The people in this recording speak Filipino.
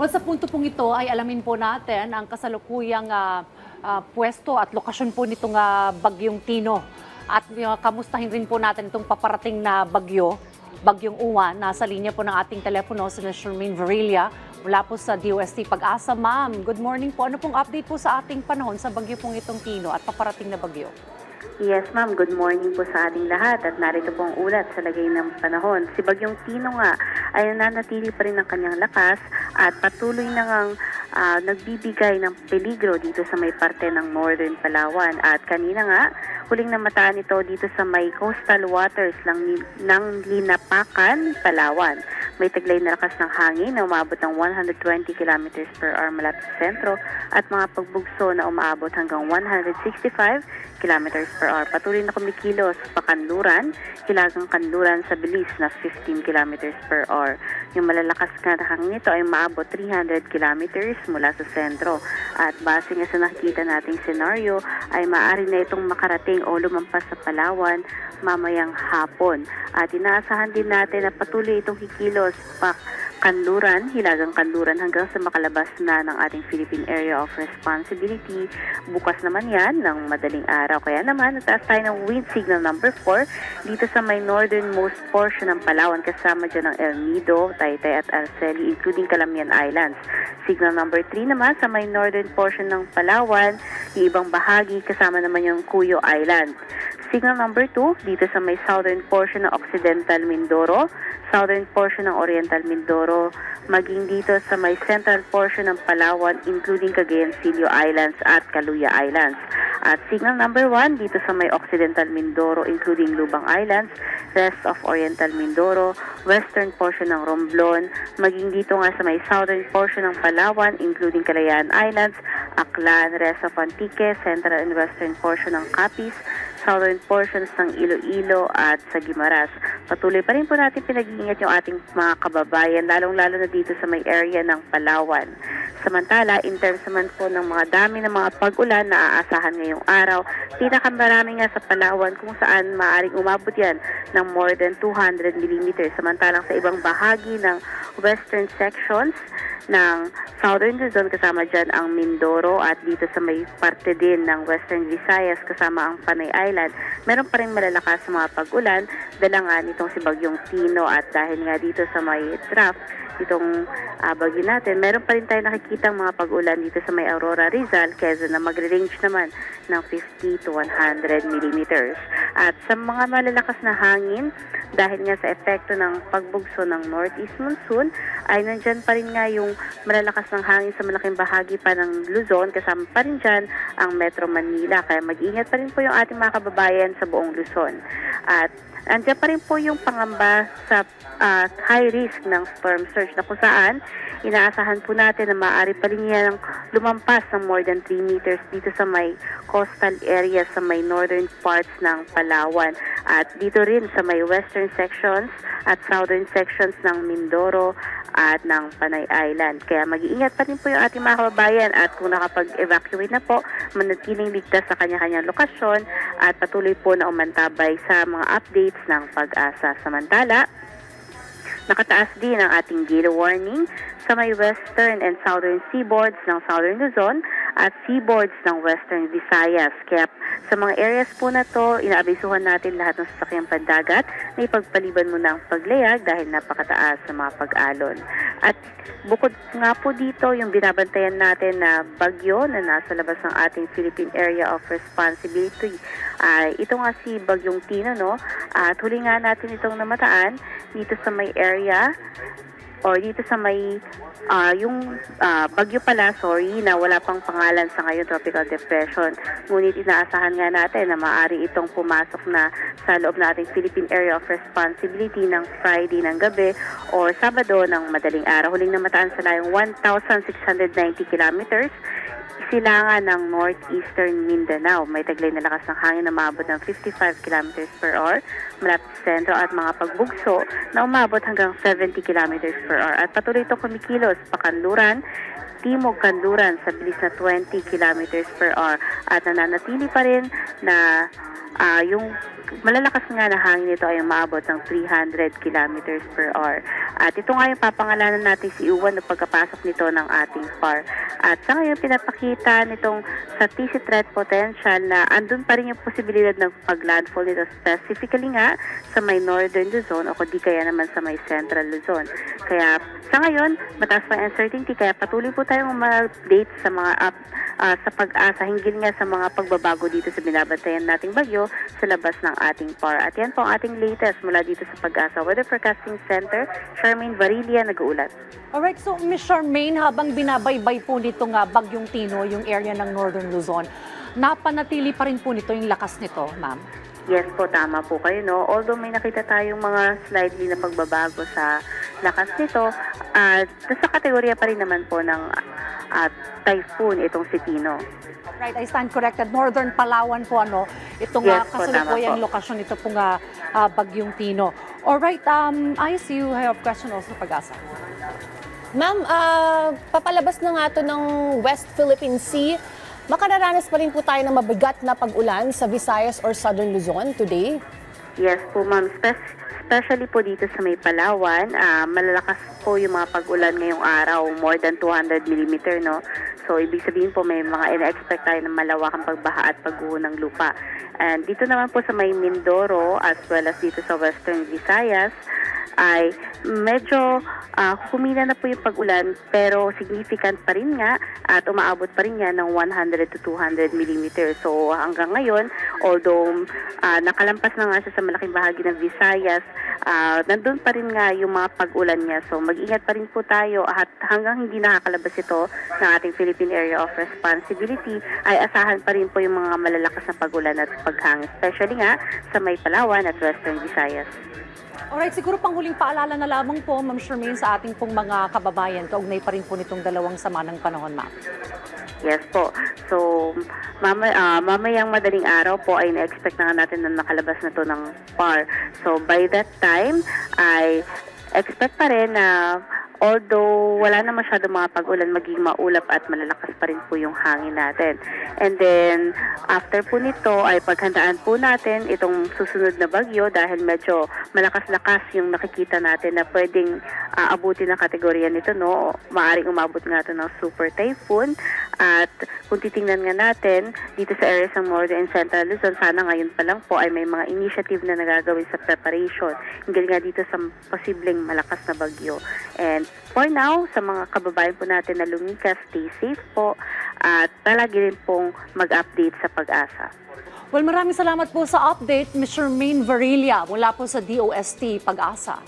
Well, sa punto pong ito ay alamin po natin ang kasalukuyang ah, ah, pwesto at lokasyon po nitong ah, bagyong Tino. At ah, kamustahin rin po natin itong paparating na bagyo, bagyong Uwa. Nasa linya po ng ating telepono si Shermaine Varilla mula po sa DOST Pag-asa. Ma'am, good morning po. Ano pong update po sa ating panahon sa bagyo pong itong Tino at paparating na bagyo? Yes, ma'am. Good morning po sa ating lahat at narito po ang ulat sa lagay ng panahon. Si Bagyong Tino nga ay nananatili pa rin ang kanyang lakas at patuloy na ngang ah, nagbibigay ng peligro dito sa may parte ng Northern Palawan. At kanina nga, huling namataan ito dito sa may coastal waters ng, ng Linapakan, Palawan. May taglay na lakas ng hangin na umabot ng 120 km per hour malapit sa sentro at mga pagbugso na umaabot hanggang 165 km per hour. Patuloy na kumikilos pa kanluran, hilagang kanluran sa bilis na 15 km per hour. Yung malalakas na hangin nito ay maabot 300 km mula sa sentro. At base nga sa nakikita nating senaryo ay maaari na itong makarating o lumampas sa Palawan mamayang hapon. At inaasahan din natin na patuloy itong kikilos pa kanluran, hilagang kanluran hanggang sa makalabas na ng ating Philippine Area of Responsibility. Bukas naman yan ng madaling araw. Kaya naman, nataas tayo ng wind signal number 4 dito sa may northernmost portion ng Palawan kasama dyan ng El Nido, Taytay at Arceli including Calamian Islands. Signal number 3 naman sa may northern portion ng Palawan, ibang bahagi kasama naman yung Cuyo Island. Signal number 2 dito sa may southern portion ng Occidental Mindoro, southern portion ng Oriental Mindoro, maging dito sa may central portion ng Palawan including Cagayan Silio Islands at Kaluya Islands. At signal number 1 dito sa may Occidental Mindoro including Lubang Islands, rest of Oriental Mindoro, western portion ng Romblon, maging dito nga sa may southern portion ng Palawan including Kalayaan Islands, Aklan, rest of Antique, central and western portion ng Capiz, southern portions ng Iloilo at sa Guimaras. Patuloy pa rin po natin pinag-iingat yung ating mga kababayan, lalong-lalo na dito sa may area ng Palawan. Samantala, in terms naman po ng mga dami ng mga pag-ulan na aasahan ngayong araw, pinakamarami nga sa Palawan kung saan maaaring umabot yan ng more than 200 mm. Samantalang sa ibang bahagi ng western sections ng Southern Luzon kasama dyan ang Mindoro at dito sa may parte din ng Western Visayas kasama ang Panay Island. Meron pa rin malalakas mga pag-ulan dala nga nitong si Bagyong Tino at dahil nga dito sa may draft itong ah, bagyo natin, meron pa rin tayo nakikitang mga pag-ulan dito sa may Aurora Rizal, Quezon na magre-range naman ng 50 to 100 millimeters. At sa mga malalakas na hangin, dahil nga sa epekto ng pagbugso ng northeast monsoon, ay nandyan pa rin nga yung malalakas ng hangin sa malaking bahagi pa ng Luzon, kasama pa rin dyan ang Metro Manila. Kaya mag-ingat pa rin po yung ating mga kababayan sa buong Luzon. At Andiyan pa rin po yung pangamba sa ah, high risk ng storm surge na kung saan inaasahan po natin na maaari pa rin yan lumampas ng more than 3 meters dito sa may coastal area sa may northern parts ng Palawan at dito rin sa may western sections at southern sections ng Mindoro at ng Panay Island. Kaya mag-iingat pa rin po yung ating mga kababayan at kung nakapag-evacuate na po, manatiling ligtas sa kanya-kanyang lokasyon at patuloy po na umantabay sa mga updates ng pag-asa. Samantala, Nakataas din ang ating gale warning sa may western and southern seaboards ng southern Luzon at seaboards ng western Visayas. Kaya sa mga areas po na to, inaabisuhan natin lahat ng sasakyang pandagat na ipagpaliban mo ng paglayag dahil napakataas sa mga pag-alon. At bukod nga po dito, yung binabantayan natin na bagyo na nasa labas ng ating Philippine Area of Responsibility ay ito nga si Bagyong Tino, no? At huli nga natin itong namataan dito sa may area o dito sa may ah, yung ah, bagyo pala, sorry, na wala pang pangalan sa ngayon, tropical depression. Ngunit inaasahan nga natin na maaari itong pumasok na sa loob ng ating Philippine Area of Responsibility ng Friday ng gabi o Sabado ng madaling araw. Huling namataan sa layong 1,690 kilometers silangan ng northeastern Mindanao. May taglay na lakas ng hangin na maabot ng 55 km per hour malapit sa sentro at mga pagbugso na umabot hanggang 70 km per hour. At patuloy itong kumikilos pakanluran, timog kanluran sa bilis na 20 km per hour at nananatili pa rin na ah, yung malalakas nga na hangin nito ay maabot ng 300 kilometers per hour. At ito nga yung papangalanan natin si Uwan na pagkapasok nito ng ating PAR. At sa ngayon, pinapakita nitong sa TC threat potential na andun pa rin yung posibilidad ng pag-landfall nito specifically nga sa may northern Luzon o kundi kaya naman sa may central Luzon. Kaya sa ngayon, mataas pa uncertainty kaya patuloy po tayong mag-update sa mga up, ah, sa pag-asa hinggil nga sa mga pagbabago dito sa binabantayan nating bagyo sa labas ng ating PAR. At yan po ang ating latest mula dito sa Pag-asa Weather Forecasting Center. Charmaine Varilia, nag-uulat. Alright, so Ms. Charmaine, habang binabaybay po nito nga bagyong Tino, yung area ng Northern Luzon, napanatili pa rin po nito yung lakas nito, ma'am? Yes po, tama po kayo, no? Although may nakita tayong mga slightly na pagbabago sa lakas nito, at nasa kategorya pa rin naman po ng at typhoon itong si Tino. Right, I stand corrected. Northern Palawan po, ano, itong Yes po, kasalukuyang lokasyon nito pong ah, ah, bagyong Tino. Alright, um, I see you have question also pag-asa. Ma'am, ah, papalabas na nga to ng West Philippine Sea. Makararanas pa rin po tayo ng mabigat na pag-ulan sa Visayas or Southern Luzon today. Yes po, ma'am. Spe- especially po dito sa may Palawan, ah, malalakas po yung mga pag-ulan ngayong araw, more than 200 mm, no? So, ibig sabihin po may mga ina-expect tayo ng malawakang pagbaha at pagguho ng lupa. And dito naman po sa may Mindoro as well as dito sa Western Visayas, ay medyo ah, humina na po yung pag-ulan pero significant pa rin nga at umaabot pa rin nga ng 100 to 200 mm. So hanggang ngayon, although ah, nakalampas na nga siya sa malaking bahagi ng Visayas, ah, nandun pa rin nga yung mga pag-ulan niya. So mag-ingat pa rin po tayo at hanggang hindi nakakalabas ito ng ating Philippine Area of Responsibility ay asahan pa rin po yung mga malalakas na pag-ulan at paghangin, especially nga sa may Palawan at Western Visayas. Alright, siguro pang huling paalala na lamang po, Ma'am Charmaine, sa ating pong mga kababayan, kaugnay pa rin po nitong dalawang sama ng panahon, ma'am. Yes po. So, mama, ah, mamayang madaling araw po ay na-expect na natin na nakalabas na to ng PAR. So, by that time, ay expect pa rin na although wala na masyado mga pag-ulan, maging maulap at malalakas pa rin po yung hangin natin. And then, after po nito ay paghandaan po natin itong susunod na bagyo dahil medyo malakas-lakas yung nakikita natin na pwedeng ah, abutin ng kategorya nito, no? Maaring umabot nga ito ng super typhoon. At kung titingnan nga natin, dito sa areas ng Northern and Central Luzon, sana ngayon pa lang po ay may mga initiative na nagagawin sa preparation. Hindi nga dito sa posibleng malakas na bagyo. And for now, sa mga kababayan po natin na lumikas, stay safe po at palagi rin pong mag-update sa pag-asa. Well, maraming salamat po sa update, Mr. Main Varilia, mula po sa DOST Pag-asa.